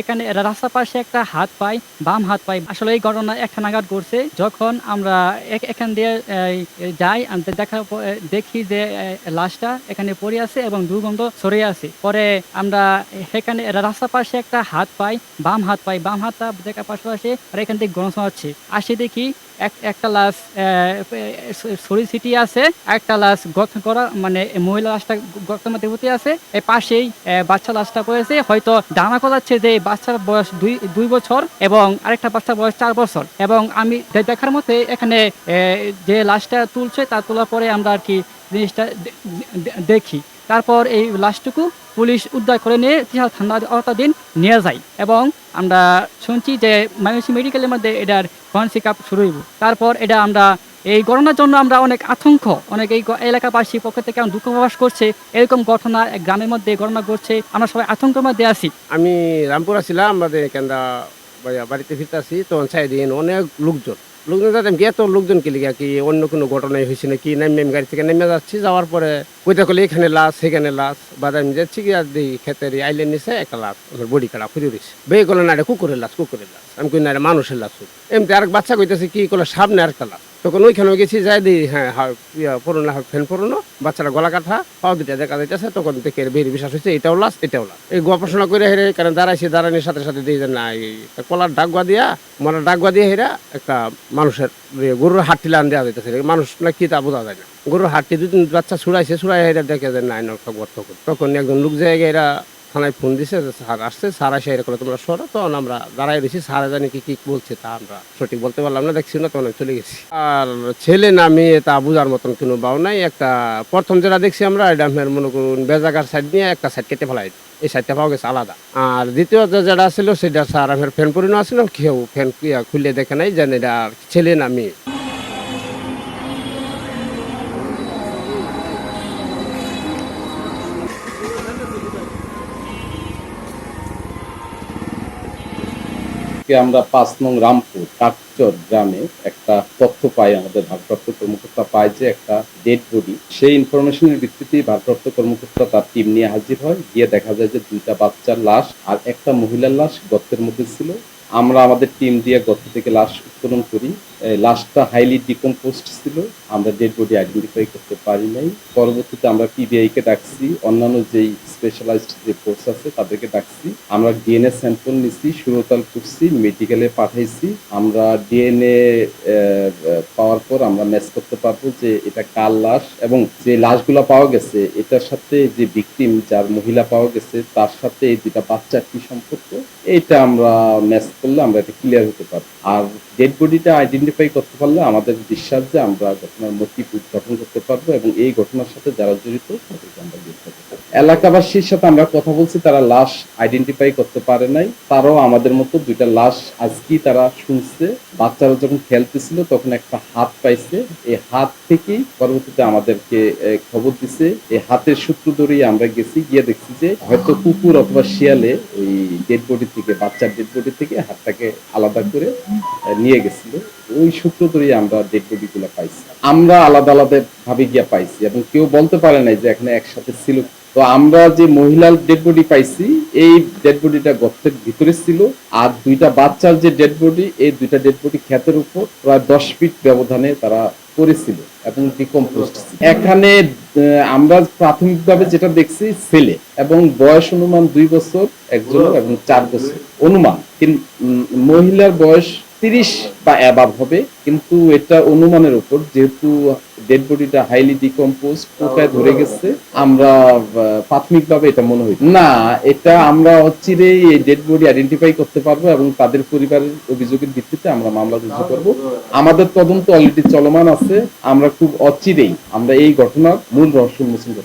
এখানে রাস্তার পাশে একটা হাত পাই বাম হাত পাই আসলে এই ঘটনা একটা নাগাদ ঘটছে। যখন আমরা এখান দিয়ে যাই দেখা দেখি যে লাশটা এখানে পড়ে আছে এবং দুর্গন্ধ সরে আছে। পরে আমরা সেখানে রাস্তার পাশে একটা হাত পাই বাম হাত পাই বাম হাতটা দেখার পাশাপাশি আর এখান থেকে গণ আসে দেখি একটা লাশ শরীর সিটি আছে একটা লাশ গঠন করা মানে মহিলা লাশটা গর্তের মধ্যে হতে আছে। এই পাশেই বাচ্চা লাশটা পড়েছে। হয়তো জানা কথা যাচ্ছে যে বাচ্চার বয়স দুই দুই বছর এবং আরেকটা বাচ্চার বয়স চার বছর। এবং আমি দেখার মতে এখানে যে লাশটা তুলছে, তা তোলার পরে আমরা আর কি জিনিসটা দেখি। তারপর এই লাশটুকু পুলিশ উদ্ধার করে নিয়ে তিহাল থানা আওতাধীন নিয়ে যায় এবং আমরা শুনছি যে ময়মনসিংহ মেডিকেলের মধ্যে এটার ফরেন্সিক আপ শুরু হইব। তারপর এটা আমরা এই ঘটনার জন্য আমরা অনেক আতঙ্ক, অনেক এই এলাকাবাসী পক্ষ থেকে আমরা দুঃখ প্রকাশ করছে, এরকম ঘটনা গ্রামের মধ্যে ঘটনা ঘটছে আমরা সবাই আতঙ্কের মধ্যে আছি। আমি রামপুর আসছিলাম আমাদের কেন্দা বাড়িতে ফিরতে আসি তখন চাইদিন অনেক লোকজন। লোকজন যাতে তো লোকজন কে লিখা কি অন্য কোনো ঘটনাই হয়েছে নাকি? নেমে আমি গাড়ি থেকে নেমে যাচ্ছি, যাওয়ার পরে কইতে করলে এখানে লাশ, সেখানে লাশ। বাদ আমি যাচ্ছি কি আর দিই খেতের আইলে নিচে একটা লাশ আমার বডি কাটা ফুরি রয়েছে বে করলে না কুকুরের লাশ কুকুরের লাশ। আমি কই, না মানুষের লাশ। এমনি আরেক বাচ্চা কইতেছে, কি করলে সামনে আরেকটা লাশ। তখন ওইখানে গেছি, যাই দিই হ্যাঁ পুরোনো ফ্যান পুরোনো, বাচ্চারা গলা কাঠা পাও দুটা দেখা যাইতেছে, তখন দেখে বেরিয়ে বিশ্বাস হয়েছে এটাও লাশ এটাও লাশ এই গবেষণা করে হেরে, কারণ দাঁড়াইছে দাঁড়ানোর সাথে সাথে দিয়ে না কলার ডাকগুয়া দিয়া মরার ডাকগুয়া দিয়ে হেরা একটা মানুষের গরুর হাটটি লান দেওয়া যাইতেছে। মানুষ না কি তা বোঝা যায় না। গরুর হাটটি দুদিন বাচ্চা ছুড়াইছে ছুড়াই হেরা দেখে যে, না একটা গর্ত। তখন একজন লোক জায়গায় এরা থানায় ফোন দিছে স্যার আসছে, স্যার আসে এরকম তোমরা সরো। তখন আমরা দাঁড়াই রয়েছি, স্যার জানি কি কি বলছে তা আমরা সঠিক বলতে পারলাম না, দেখছি না, তখন আমি চলে গেছি। আর ছেলে না তা বোঝার মতন কোনো বাউ নাই, একটা প্রথম যেটা দেখছি আমরা, এটা আপনার মনে করুন বেজাগার সাইড নিয়ে একটা সাইড কেটে ফেলাই, এই সাইডটা পাওয়া গেছে আলাদা। আর দ্বিতীয় যে যেটা ছিল, সেটা স্যার আমার ফ্যান পরিণত আসছিল কেউ ফ্যান খুলে দেখে নাই জানি এটা ছেলে না আজকে আমরা পাঁচ নং রামপুর কাকচর গ্রামে একটা তথ্য পাই, আমাদের ভারপ্রাপ্ত কর্মকর্তা পায় যে একটা ডেড বডি সেই ইনফরমেশনের ভিত্তিতে ভারপ্রাপ্ত কর্মকর্তা তার টিম নিয়ে হাজির হয়। গিয়ে দেখা যায় যে দুইটা বাচ্চার লাশ আর একটা মহিলার লাশ গর্তের মধ্যে ছিল। আমরা আমাদের টিম দিয়ে গর্ত থেকে লাশ উত্তোলন করি। লাশটা হাইলি ডিকম্পোস্ট ছিল। আমরা ডেড বডি আইডেন্টিফাই করতে পারি নাই। পরবর্তীতে আমরা পিবিআই কে ডাকছি। অন্যান্য যেই স্পেশালাইজড যে ফোর্স আছে, তাদেরকে ডাকছি। আমরা ডিএনএ স্যাম্পল নিছি, সুরতাল করছি মেডিকেলে পাঠাইছি। আমরা ডিএনএ পাওয়ার পর আমরা ম্যাচ করতে পারব যে এটা কার লাশ এবং যে লাশগুলো পাওয়া গেছে, এটার সাথে যে ভিকটিম যার মহিলা পাওয়া গেছে, তার সাথে এই দুটা বাচ্চার কি সম্পর্ক এটা আমরা ম্যাচ করলে আমরা এটা ক্লিয়ার হতে পারব। আর ডেড বডিটা আইডেন্টিফাই করতে পারলে আমাদের বিশ্বাস যে আমরা ঘটনার মোটিভ গঠন করতে পারব এবং এই ঘটনার সাথে যারা জড়িত তাদেরকে আমরা। এলাকাবাসীর সাথে আমরা কথা বলছি, তারা লাশ আইডেন্টিফাই করতে পারে নাই। তারাও আমাদের মতো দুইটা লাশ আজকেই তারা শুনছে। বাচ্চারা যখন খেলতেছিল, তখন একটা হাত পাইছে। এই হাত থেকেই পরবর্তীতে আমাদেরকে খবর দিছে। এই হাতের সূত্র ধরেই আমরা গেছি, গিয়ে দেখছি যে হয়তো কুকুর অথবা শিয়ালে ওই ডেড বডি থেকে, বাচ্চার ডেড বডি থেকে হাতটাকে আলাদা করে নিয়ে গেছিল। ওই সূত্র ধরেই আমরা ডেড বডি গুলো পাইছি। আমরা আলাদা আলাদা ভাবে গিয়া পাইছি এবং কেউ বলতে পারে নাই যে এখানে একসাথে ছিল তো আমরা যে মহিলার ডেড বডি পাইছি, এই ডেড বডিটা গর্তের ভিতরে ছিল। আর দুইটা বাচ্চার যে ডেড বডি এই দুইটা ডেড বডি ক্ষেতের উপর প্রায় দশ ফিট ব্যবধানে তারা করেছিল এবং ডিকম্পোস্ট এখানে আমরা প্রাথমিকভাবে যেটা দেখছি, ছেলে এবং বয়স অনুমান দুই বছর একজনের এবং চার বছর। অনুমান, কিন্তু মহিলার বয়স তিরিশ বা অ্যাবাভ হবে কিন্তু এটা অনুমানের উপর যেহেতু ডেড বডিটা হাইলি ডিকম্পোজ পোকায় ধরে গেছে আমরা প্রাথমিকভাবে এটা মনে হয় না এটা আমরা অচিরেই এই ডেড বডি আইডেন্টিফাই করতে পারব এবং তাদের পরিবারের অভিযোগের ভিত্তিতে আমরা মামলা রুজু করব। আমাদের তদন্ত অলরেডি চলমান আছে আমরা খুব অচিরেই আমরা এই ঘটনার মূল রহস্য উন্মোচন করতে